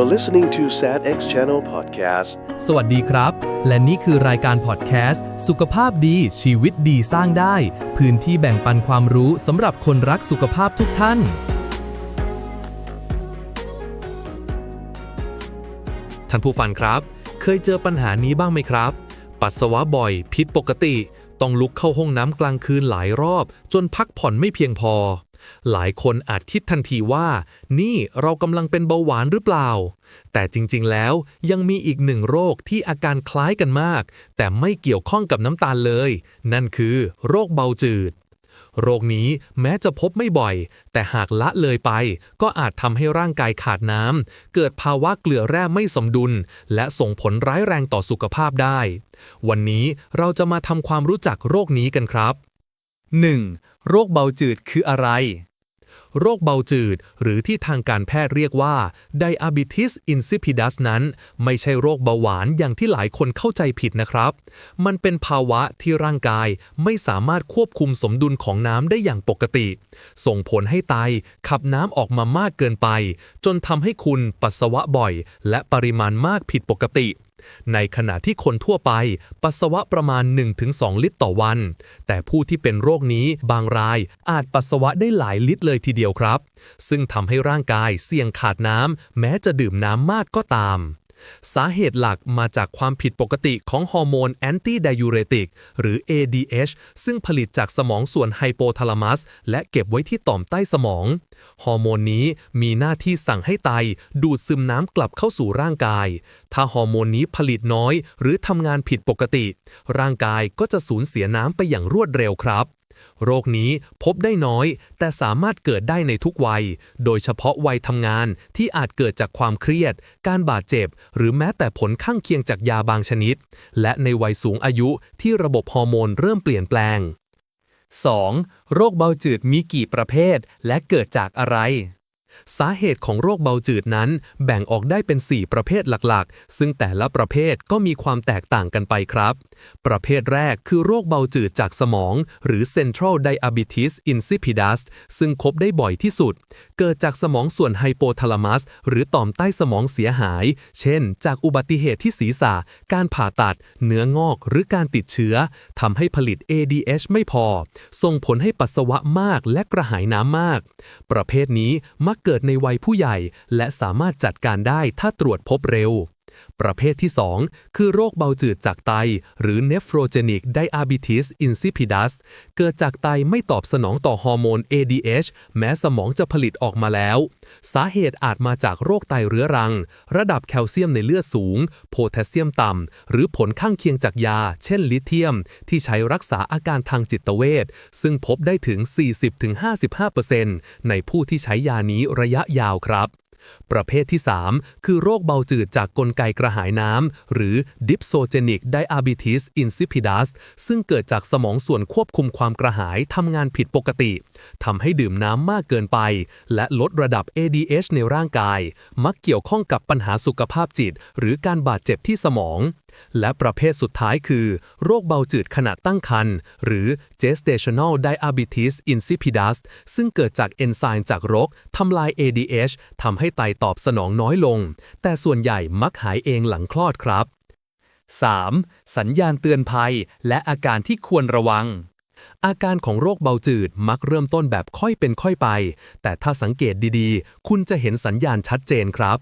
You're listening to SADX Channel Podcast. สวัสดีครับ และนี่คือรายการพอดแคสต์สุขภาพดีชีวิตดีสร้างได้ พื้นที่แบ่งปันความรู้สำหรับคนรักสุขภาพทุกท่าน ท่านผู้ฟังครับ เคยเจอปัญหานี้บ้างไหมครับ ปัสสาวะบ่อย ผิดปกติ ต้องลุกเข้าห้องน้ำกลางคืนหลายรอบ จนพักผ่อนไม่เพียงพอ หลายคนอาจคิดทันทีว่า นี่เรากำลังเป็นเบาหวานหรือเปล่า แต่จริงๆแล้วยังมีอีกหนึ่งโรคที่อาการคล้ายกันมาก แต่ไม่เกี่ยวข้องกับน้ำตาลเลย นั่นคือ โรคเบาจืด โรคนี้แม้จะพบไม่บ่อย แต่หากละเลยไป ก็อาจทำให้ร่างกายขาดน้ำเกิดภาวะเกลือแร่ไม่สมดุล และส่งผลร้ายแรงต่อสุขภาพได้ วันนี้เราจะมาทำความรู้จักโรคนี้กันครับ 1. โรคเบาจืดคืออะไร โรคเบาจืด หรือที่ทางการแพทย์เรียกว่า diabetes insipidus นั้น ไม่ใช่โรคเบาหวานอย่างที่หลายคนเข้าใจผิดนะครับ มันเป็นภาวะที่ร่างกายไม่สามารถควบคุมสมดุลของน้ำได้อย่างปกติ ส่งผลให้ไตขับน้ำออกมามากเกินไป จนทำให้คุณปัสสาวะบ่อย และปริมาณมากผิดปกติ ในขณะที่คนทั่วไป ปัสสาวะประมาณ 1-2 ลิตรต่อวัน แต่ผู้ที่เป็นโรคนี้บางรายอาจปัสสาวะได้หลายลิตรเลยทีเดียวครับ ซึ่งทำให้ร่างกายเสี่ยงขาดน้ำแม้จะดื่มน้ำมากก็ตาม สาเหตุหลักมาจากความผิดปกติของฮอร์โมนแอนตี้ไดยูเรติกหรือ ADH ซึ่งผลิตจากสมองส่วนไฮโปทาลามัส และเก็บไว้ที่ต่อมใต้สมอง ฮอร์โมนนี้มีหน้าที่สั่งให้ไต ดูดซึมน้ำกลับเข้าสู่ร่างกาย ถ้าฮอร์โมนนี้ผลิตน้อย หรือทำงานผิดปกติ ร่างกายก็จะสูญเสียน้ำไปอย่างรวดเร็วครับ โรคนี้พบได้น้อย แต่สามารถเกิดได้ในทุกวัย โดยเฉพาะวัยทำงานที่อาจเกิดจากความเครียด การบาดเจ็บ หรือแม้แต่ผลข้างเคียงจากยาบางชนิด และในวัยสูงอายุที่ระบบฮอร์โมนเริ่มเปลี่ยนแปลง 2. โรคเบาจืดมีกี่ประเภท และเกิดจากอะไร สาเหตุของโรคเบาจืดนั้นแบ่งออกได้เป็น 4 ประเภทหลักๆ ซึ่งแต่ละประเภทก็มีความแตกต่างกันไปครับ ประเภทแรกคือโรคเบาจืดจากสมอง หรือ Central Diabetes Insipidus ซึ่งพบได้บ่อยที่สุด เกิดจากสมองส่วนไฮโปทาลามัส หรือต่อมใต้สมองเสียหาย เช่น จากอุบัติเหตุที่ศีรษะ การผ่าตัด เนื้องอก หรือการติดเชื้อทำให้ผลิต ADH ไม่พอ ส่งผลให้ปัสสาวะมากและกระหายน้ำมาก ประเภทนี้มักเกิดในวัยผู้ใหญ่ และสามารถจัดการได้ถ้าตรวจพบเร็ว ประเภทที่ 2 คือโรคเบาจืดจากไต หรือ nephrogenic diabetes insipidus เกิดจากไตไม่ตอบสนองต่อฮอร์โมน ADH แม้สมองจะผลิตออกมาแล้ว สาเหตุอาจมาจากโรคไตเรื้อรัง ระดับแคลเซียมในเลือดสูง โพแทสเซียมต่ำ หรือผลข้างเคียงจากยา เช่นลิเธียม ที่ใช้รักษาอาการทางจิตเวชซึ่งพบได้ถึง 40-55%ในผู้ที่ใช้ยานี้ระยะยาวครับ ประเภทที่ 3 คือโรคเบาจืดจากกลไกกระหายน้ำ หรือ dipsogenic diabetes insipidus ซึ่งเกิดจากสมองส่วนควบคุมความกระหายทำงานผิดปกติทำให้ดื่มน้ำมากเกินไป และลดระดับ ADH ในร่างกาย มักเกี่ยวข้องกับปัญหาสุขภาพจิต หรือการบาดเจ็บที่สมองและประเภทสุดท้ายคือ โรคเบาจืดขณะตั้งครรภ์หรือ gestational diabetes insipidus ซึ่งเกิดจากเอนไซม์จากรกทำลาย ADH ทำให้ไตตอบสนองน้อยลง แต่ส่วนใหญ่มักหายเองหลังคลอดครับ 3. สัญญาณเตือนภัยและอาการที่ควรระวัง อาการของโรคเบาจืดมักเริ่มต้นแบบค่อยเป็นค่อยไป แต่ถ้าสังเกตดีๆ คุณจะเห็นสัญญาณชัดเจนครับ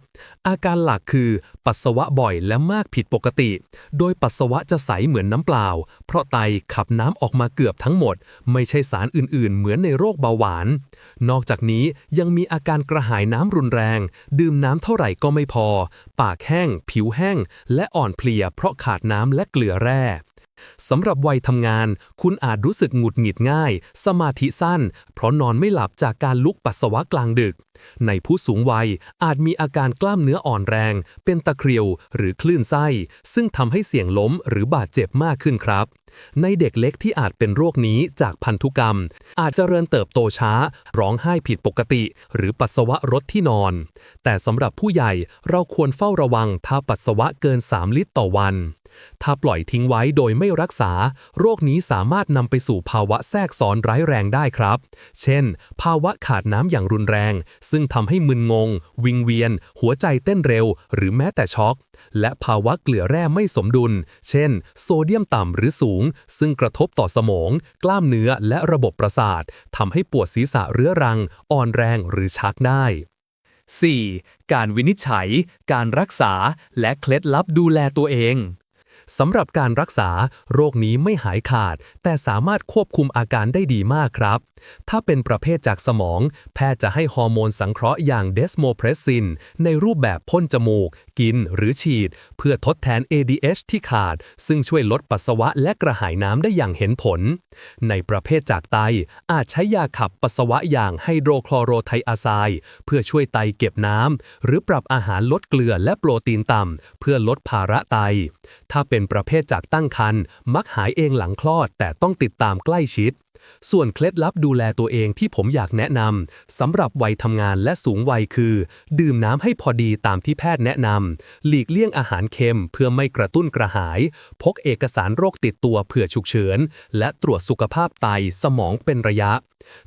อาการหลักคือปัสสาวะบ่อยและมากผิดปกติ โดยปัสสาวะจะใสเหมือนน้ำเปล่า เพราะไตขับน้ำออกมาเกือบทั้งหมด ไม่ใช่สารอื่นๆ เหมือนในโรคเบาหวาน นอกจากนี้ยังมีอาการกระหายน้ำรุนแรง ดื่มน้ำเท่าไหร่ก็ไม่พอ ปากแห้ง ผิวแห้ง และอ่อนเพลียเพราะขาดน้ำและเกลือแร่ สำหรับวัยทำงาน คุณอาจรู้สึกหงุดหงิดง่าย สมาธิสั้น เพราะนอนไม่หลับจากการลุกปัสสาวะกลางดึก ในผู้สูงวัยอาจมีอาการกล้ามเนื้ออ่อนแรง เป็นตะคริวหรือคลื่นไส้ ซึ่งทำให้เสี่ยงล้มหรือบาดเจ็บมากขึ้นครับ ในเด็กเล็กที่อาจเป็นโรคนี้จากพันธุกรรม อาจจเจริญเติบโตช้า ร้องไห้ผิดปกติ หรือปัสสาวะรดที่นอน แต่สำหรับผู้ใหญ่เราควรเฝ้าระวังถ้าปัสสาวะเกิน 3 ลิตรต่อวัน ถ้าปล่อยทิ้งไว้โดยไม่รักษา โรคนี้สามารถนำไปสู่ภาวะแทรกซ้อนร้ายแรงได้ครับ เช่น ภาวะขาดน้ำอย่างรุนแรง ซึ่งทำให้มึนงง วิงเวียน หัวใจเต้นเร็ว หรือแม้แต่ช็อก และภาวะเกลือแร่ไม่สมดุล เช่น โซเดียมต่ำหรือสูง ซึ่งกระทบต่อสมอง กล้ามเนื้อและระบบประสาททำให้ปวดศีรษะเรื้อรัง อ่อนแรงหรือชักได้ 4. การวินิจฉัย การรักษา และเคล็ดลับดูแลตัวเอง สำหรับการรักษาโรคนี้ไม่หายขาด แต่สามารถควบคุมอาการได้ดีมากครับ ถ้าเป็นประเภทจากสมอง แพทย์จะให้ฮอร์โมนสังเคราะห์อย่างเดสโมเพรสซิน ในรูปแบบพ่นจมูก กินหรือฉีด เพื่อทดแทน ADH ที่ขาด ซึ่งช่วยลดปัสสาวะและกระหายน้ำได้อย่างเห็นผล ในประเภทจากไตอาจใช้ยาขับปัสสาวะอย่างไฮโดรคลอโรไทอาไซด์เพื่อช่วยไตเก็บน้ำหรือปรับอาหารลดเกลือและโปรตีนต่ำเพื่อลดภาระไต ถ้าเป็นเประเภทจากตั้งครรภ์มักหายเองหลังคลอด แต่ต้องติดตามใกล้ชิด ส่วนเคล็ดลับดูแลตัวเองที่ผมอยากแนะนำสำหรับวัยทำงานและสูงวัยคือ ดื่มน้ำให้พอดีตามที่แพทย์แนะนำหลีกเลี่ยงอาหารเค็มเพื่อไม่กระตุ้นกระหาย พกเอกสารโรคติดตัวเผื่อฉุกเฉิน และตรวจสุขภาพไตสมองเป็นระยะ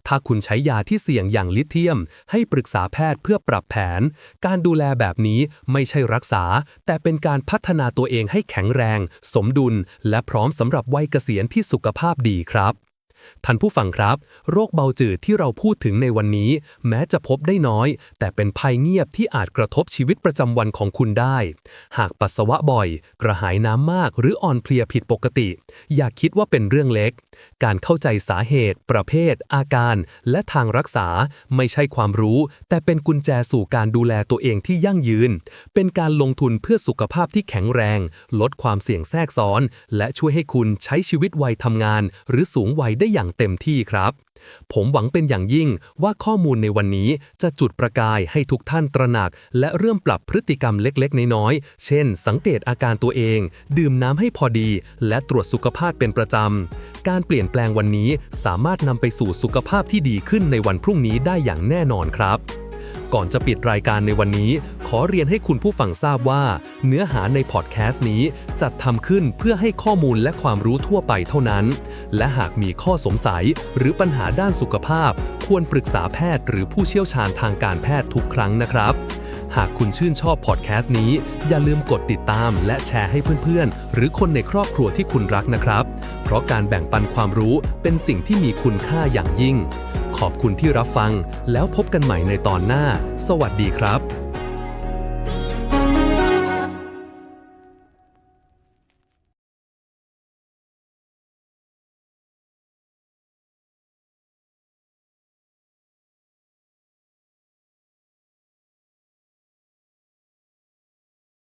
ถ้าคุณใช้ยาที่เสี่ยงอย่างลิเธียม ให้ปรึกษาแพทย์เพื่อปรับแผน การดูแลแบบนี้ไม่ใช่รักษา แต่เป็นการพัฒนาตัวเองให้แข็งแรง สมดุล และพร้อมสำหรับวัยเกษียณที่สุขภาพดีครับ ท่านผู้ฟังครับ โรคเบาจืดที่เราพูดถึงในวันนี้ แม้จะพบได้น้อย แต่เป็นภัยเงียบที่อาจกระทบชีวิตประจำวันของคุณได้ หากปัสสาวะบ่อย กระหายน้ำมากหรืออ่อนเพลียผิดปกติ อย่าคิดว่าเป็นเรื่องเล็ก การเข้าใจสาเหตุ ประเภท อาการ และทางรักษา ไม่ใช่ความรู้ แต่เป็นกุญแจสู่การดูแลตัวเองที่ยั่งยืน เป็นการลงทุนเพื่อสุขภาพที่แข็งแรง ลดความเสี่ยงแทรกซ้อน และช่วยให้คุณใช้ชีวิตวัยทำงาน หรือสูงวัยได้อย่างเต็มที่ครับ ผมหวังเป็นอย่างยิ่งว่าข้อมูลในวันนี้จะจุดประกายให้ทุกท่านตระหนัก และเริ่มปรับพฤติกรรมเล็กๆ น้อยๆ เช่น สังเกตอาการตัวเอง ดื่มน้ำให้พอดี และตรวจสุขภาพเป็นประจำ การเปลี่ยนแปลงวันนี้สามารถนำไปสู่สุขภาพที่ดีขึ้นในวันพรุ่งนี้ได้อย่างแน่นอนครับ ก่อนจะปิดรายการในวันนี้ ขอเรียนให้คุณผู้ฟังทราบว่า เนื้อหาในพอดแคสต์นี้จัดทำขึ้นเพื่อให้ข้อมูลและความรู้ทั่วไปเท่านั้น และหากมีข้อสงสัยหรือปัญหาด้านสุขภาพ ควรปรึกษาแพทย์หรือผู้เชี่ยวชาญทางการแพทย์ทุกครั้งนะครับ หากคุณชื่นชอบพอดแคสต์นี้ อย่าลืมกดติดตามและแชร์ให้เพื่อนๆ หรือคนในครอบครัวที่คุณรักนะครับ เพราะการแบ่งปันความรู้เป็นสิ่งที่มีคุณค่าอย่างยิ่ง ขอบคุณที่รับฟัง แล้วพบกันใหม่ในตอนหน้า สวัสดีครับ